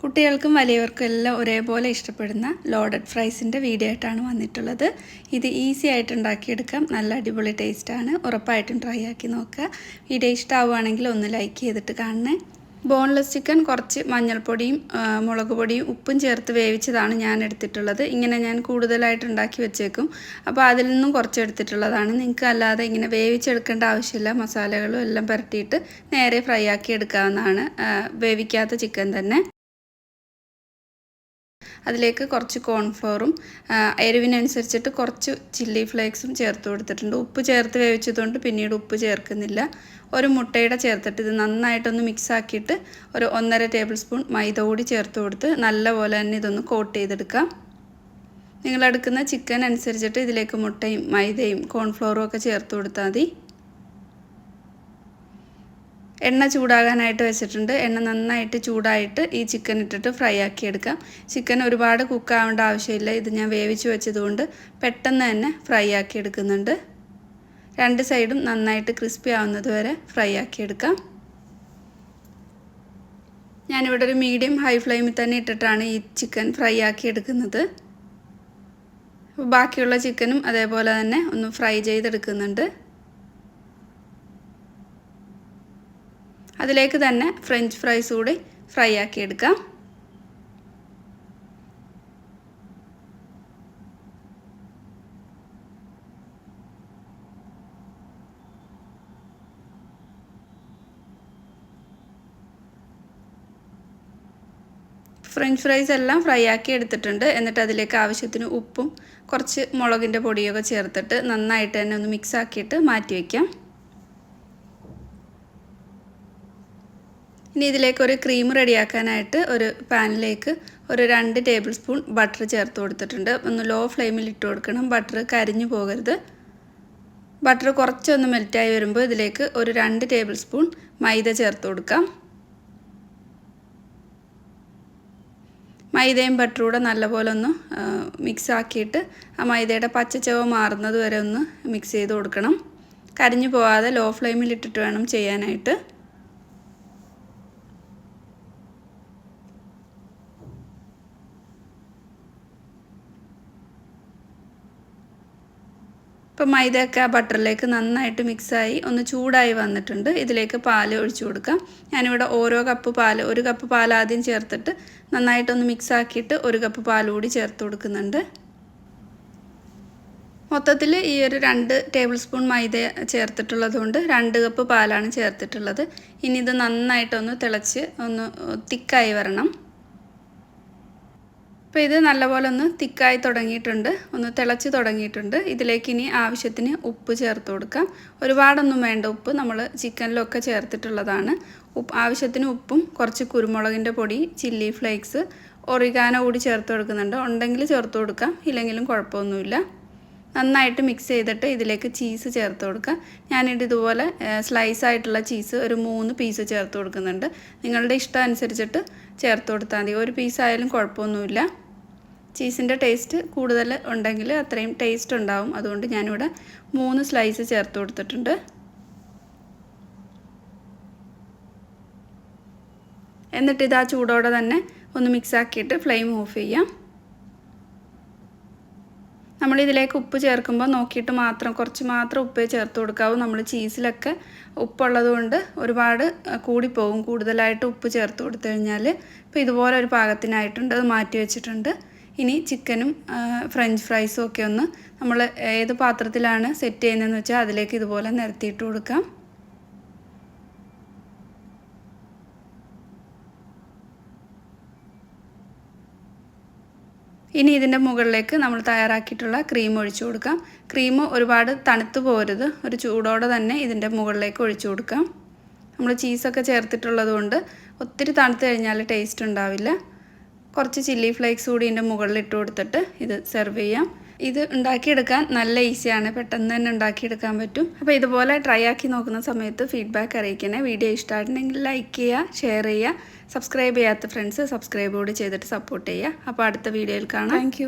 കുട്ടികൾക്കും വലിയവർക്കും എല്ലാം ഒരേപോലെ ഇഷ്ടപ്പെടുന്ന ലോഡഡ് ഫ്രൈസിന്റെ വീഡിയോ ആയിട്ടാണ് വന്നിട്ടുള്ളത്. ഇത് ഈസി ആയിട്ട് ഉണ്ടാക്കിയെടുക്കാം. നല്ല അടിപൊളി ടേസ്റ്റാണ് ഉറപ്പായിട്ടും ട്രൈ ആക്കി നോക്കുക. വീഡിയോ ഇഷ്ടമാവുകയാണെങ്കിൽ ഒന്ന് ലൈക്ക് ചെയ്തിട്ട് കാണണേ. ബോൺലെസ് ചിക്കൻ കുറച്ച് മഞ്ഞൾപ്പൊടിയും മുളക് പൊടിയും ഉപ്പും ചേർത്ത് വേവിച്ചതാണ് ഞാൻ എടുത്തിട്ടുള്ളത്. ഇങ്ങനെ ഞാൻ കൂടുതലായിട്ട് ഉണ്ടാക്കി വെച്ചേക്കും. അപ്പോൾ അതിൽ നിന്നും കുറച്ച് എടുത്തിട്ടുള്ളതാണ്. നിങ്ങൾക്ക് അല്ലാതെ ഇങ്ങനെ വേവിച്ചെടുക്കേണ്ട ആവശ്യമില്ല. മസാലകളും എല്ലാം പുരട്ടിയിട്ട് നേരെ ഫ്രൈ ആക്കി എടുക്കാവുന്നതാണ്. വേവിക്കാത്ത ചിക്കൻ തന്നെ. അതിലേക്ക് കുറച്ച് കോൺഫ്ലോറും എരിവിനനുസരിച്ചിട്ട് കുറച്ച് ചില്ലി ഫ്ലേക്സും ചേർത്ത് കൊടുത്തിട്ടുണ്ട്. ഉപ്പ് ചേർത്ത് വേവിച്ചതുകൊണ്ട് പിന്നീട് ഉപ്പ് ചേർക്കുന്നില്ല. ഒരു മുട്ടയുടെ ചേർത്തിട്ട് ഇത് നന്നായിട്ടൊന്ന് മിക്സ് ആക്കിയിട്ട് ഒരു ഒന്നര ടേബിൾ സ്പൂൺ മൈദ കൂടി ചേർത്ത് കൊടുത്ത് നല്ലപോലെ തന്നെ ഇതൊന്ന് കോട്ട് ചെയ്തെടുക്കാം. നിങ്ങളെടുക്കുന്ന ചിക്കൻ അനുസരിച്ചിട്ട് ഇതിലേക്ക് മുട്ടയും മൈദയും കോൺഫ്ലോറും ഒക്കെ ചേർത്ത് കൊടുത്താൽ മതി. എണ്ണ ചൂടാകാനായിട്ട് വെച്ചിട്ടുണ്ട്. എണ്ണ നന്നായിട്ട് ചൂടായിട്ട് ഈ ചിക്കൻ ഇട്ടിട്ട് ഫ്രൈ ആക്കി എടുക്കാം. ചിക്കൻ ഒരുപാട് കുക്ക് ആവേണ്ട ആവശ്യമില്ല. ഇത് ഞാൻ വേവിച്ച് വെച്ചതുകൊണ്ട് പെട്ടെന്ന് തന്നെ ഫ്രൈ ആക്കി എടുക്കുന്നുണ്ട്. രണ്ട് സൈഡും നന്നായിട്ട് ക്രിസ്പി ആവുന്നത് വരെ ഫ്രൈ ആക്കി എടുക്കാം. ഞാനിവിടെ ഒരു മീഡിയം ഹൈ ഫ്ലെയിമിൽ തന്നെ ഇട്ടിട്ടാണ് ഈ ചിക്കൻ ഫ്രൈ ആക്കി എടുക്കുന്നത്. ബാക്കിയുള്ള ചിക്കനും അതേപോലെ തന്നെ ഒന്ന് ഫ്രൈ ചെയ്തെടുക്കുന്നുണ്ട്. അതിലേക്ക് തന്നെ ഫ്രഞ്ച് ഫ്രൈസ് കൂടി ഫ്രൈ ആക്കി എടുക്കാം. ഫ്രഞ്ച് ഫ്രൈസ് എല്ലാം ഫ്രൈ ആക്കി എടുത്തിട്ടുണ്ട്. എന്നിട്ട് അതിലേക്ക് ആവശ്യത്തിന് ഉപ്പും കുറച്ച് മുളകിന്റെ പൊടിയൊക്കെ ചേർത്തിട്ട് നന്നായിട്ട് തന്നെ ഒന്ന് മിക്സ് ആക്കിയിട്ട് മാറ്റി വയ്ക്കാം ഇനി ഇതിലേക്ക് ഒരു ക്രീം റെഡിയാക്കാനായിട്ട് ഒരു പാനിലേക്ക് ഒരു രണ്ട് ടേബിൾ സ്പൂൺ ബട്ടർ ചേർത്ത് കൊടുത്തിട്ടുണ്ട്. ഒന്ന് ലോ ഫ്ലെയിമിൽ ഇട്ട് കൊടുക്കണം. ബട്ടർ കരിഞ്ഞു പോകരുത്. ബട്ടർ കുറച്ചൊന്ന് മെൽറ്റായി വരുമ്പോൾ ഇതിലേക്ക് ഒരു രണ്ട് ടേബിൾ സ്പൂൺ മൈദ ചേർത്ത് കൊടുക്കാം. മൈദയും ബട്ടറും കൂടെ നല്ലപോലെ ഒന്ന് മിക്സ് ആക്കിയിട്ട് ആ മൈദയുടെ പച്ചച്ചവ മാറുന്നത് വരെ ഒന്ന് മിക്സ് ചെയ്ത് കൊടുക്കണം. കരിഞ്ഞു പോവാതെ ലോ ഫ്ലെയിമിൽ ഇട്ടിട്ട് വേണം ചെയ്യാനായിട്ട്. ഇപ്പം മൈദയൊക്കെ ആ ബട്ടറിലേക്ക് നന്നായിട്ട് മിക്സായി ഒന്ന് ചൂടായി വന്നിട്ടുണ്ട്. ഇതിലേക്ക് പാൽ ഒഴിച്ചു കൊടുക്കാം. ഞാനിവിടെ ഓരോ കപ്പ് പാൽ ഒരു കപ്പ് പാൽ ആദ്യം ചേർത്തിട്ട് നന്നായിട്ടൊന്ന് മിക്സാക്കിയിട്ട് ഒരു കപ്പ് പാൽ കൂടി ചേർത്ത് കൊടുക്കുന്നുണ്ട്. മൊത്തത്തിൽ ഈ ഒരു രണ്ട് ടേബിൾ സ്പൂൺ മൈദ ചേർത്തിട്ടുള്ളതുകൊണ്ട് രണ്ട് കപ്പ് പാലാണ് ചേർത്തിട്ടുള്ളത്. ഇനി ഇത് നന്നായിട്ടൊന്ന് തിളച്ച് ഒന്ന് തിക്കായി വരണം. അപ്പോൾ ഇത് നല്ലപോലെ ഒന്ന് തിക്കായി തുടങ്ങിയിട്ടുണ്ട്. ഒന്ന് തിളച്ച് തുടങ്ങിയിട്ടുണ്ട്. ഇതിലേക്ക് ഇനി ആവശ്യത്തിന് ഉപ്പ് ചേർത്ത് കൊടുക്കാം. ഒരുപാടൊന്നും വേണ്ട ഉപ്പ് നമ്മൾ ചിക്കനിലൊക്കെ ചേർത്തിട്ടുള്ളതാണ്. ഉപ്പ് ആവശ്യത്തിന് ഉപ്പും കുറച്ച് കുരുമുളകിന്റെ പൊടി ചില്ലി ഫ്ലേക്സ് ഒറിഗാനോ കൂടി ചേർത്ത് കൊടുക്കുന്നുണ്ട്. ഉണ്ടെങ്കിൽ ചേർത്ത് കൊടുക്കാം. ഇല്ലെങ്കിലും കുഴപ്പമൊന്നുമില്ല. നന്നായിട്ട് മിക്സ് ചെയ്തിട്ട് ഇതിലേക്ക് ചീസ് ചേർത്ത് കൊടുക്കുക. ഞാനിത് ഇതുപോലെ സ്ലൈസ് ആയിട്ടുള്ള ചീസ് ഒരു മൂന്ന് പീസ് ചേർത്ത് കൊടുക്കുന്നുണ്ട്. നിങ്ങളുടെ ഇഷ്ടം അനുസരിച്ചിട്ട് ചേർത്ത് കൊടുത്താൽ മതി. ഒരു പീസ് ആയാലും കുഴപ്പമൊന്നുമില്ല. ചീസിന്റെ ടേസ്റ്റ് കൂടുതൽ ഉണ്ടെങ്കിൽ അത്രയും ടേസ്റ്റ് ഉണ്ടാവും. അതുകൊണ്ട് ഞാനിവിടെ മൂന്ന് സ്ലൈസ് ചേർത്ത് കൊടുത്തിട്ടുണ്ട്. എന്നിട്ട് ഇത് ആ ചൂടോടെ തന്നെ ഒന്ന് മിക്സ് ആക്കിയിട്ട് ഫ്ലെയിം ഓഫ് ചെയ്യാം. നമ്മളിതിലേക്ക് ഉപ്പ് ചേർക്കുമ്പോൾ നോക്കിയിട്ട് മാത്രം കുറച്ച് മാത്രം ഉപ്പേ ചേർത്ത് കൊടുക്കാവൂ. നമ്മൾ ചീസിലൊക്കെ ഉപ്പുള്ളത് കൊണ്ട് ഒരുപാട് കൂടിപ്പോകും കൂടുതലായിട്ട് ഉപ്പ് ചേർത്ത് കൊടുത്തു കഴിഞ്ഞാൽ ഇപ്പോൾ ഇതുപോലെ ഒരു പാകത്തിനായിട്ടുണ്ട്. അത് മാറ്റി വെച്ചിട്ടുണ്ട്. ഇനി ചിക്കനും ഫ്രഞ്ച് ഫ്രൈസും ഒക്കെ ഒന്ന് നമ്മൾ ഏത് പാത്രത്തിലാണ് സെറ്റ് ചെയ്യുന്നതെന്ന് വെച്ചാൽ അതിലേക്ക് ഇതുപോലെ നിരത്തിയിട്ട് കൊടുക്കാം. ഇനി ഇതിന്റെ മുകളിലേക്ക് നമ്മൾ തയ്യാറാക്കിയിട്ടുള്ള ക്രീം ഒഴിച്ചു കൊടുക്കാം. ക്രീം ഒരുപാട് തണുത്തു പോരുത്. ഒരു ചൂടോടെ തന്നെ ഇതിന്റെ മുകളിലേക്ക് ഒഴിച്ചു കൊടുക്കാം. നമ്മൾ ചീസൊക്കെ ചേർത്തിട്ടുള്ളത് കൊണ്ട് ഒത്തിരി തണുത്ത് കഴിഞ്ഞാൽ ടേസ്റ്റ് ഉണ്ടാവില്ല. കുറച്ച് ചില്ലി ഫ്ലേക്സ് കൂടി ഇതിന്റെ മുകളിൽ ഇട്ട് കൊടുത്തിട്ട് ഇത് സെർവ് ചെയ്യാം. ഇത് ഉണ്ടാക്കിയെടുക്കാൻ നല്ല ഈസിയാണ്. പെട്ടെന്ന് തന്നെ ഉണ്ടാക്കിയെടുക്കാൻ പറ്റും. അപ്പോൾ ഇതുപോലെ ട്രൈ ആക്കി നോക്കുന്ന സമയത്ത് ഫീഡ്ബാക്ക് അറിയിക്കണേ. വീഡിയോ ഇഷ്ടമായിട്ടുണ്ടെങ്കിൽ ലൈക്ക് ചെയ്യുക ഷെയർ ചെയ്യുക സബ്സ്ക്രൈബ് ചെയ്യാത്ത ഫ്രണ്ട്സ് സബ്സ്ക്രൈബ് കൂടി ചെയ്തിട്ട് സപ്പോർട്ട് ചെയ്യുക. അപ്പോൾ അടുത്ത വീഡിയോയിൽ കാണാം. താങ്ക്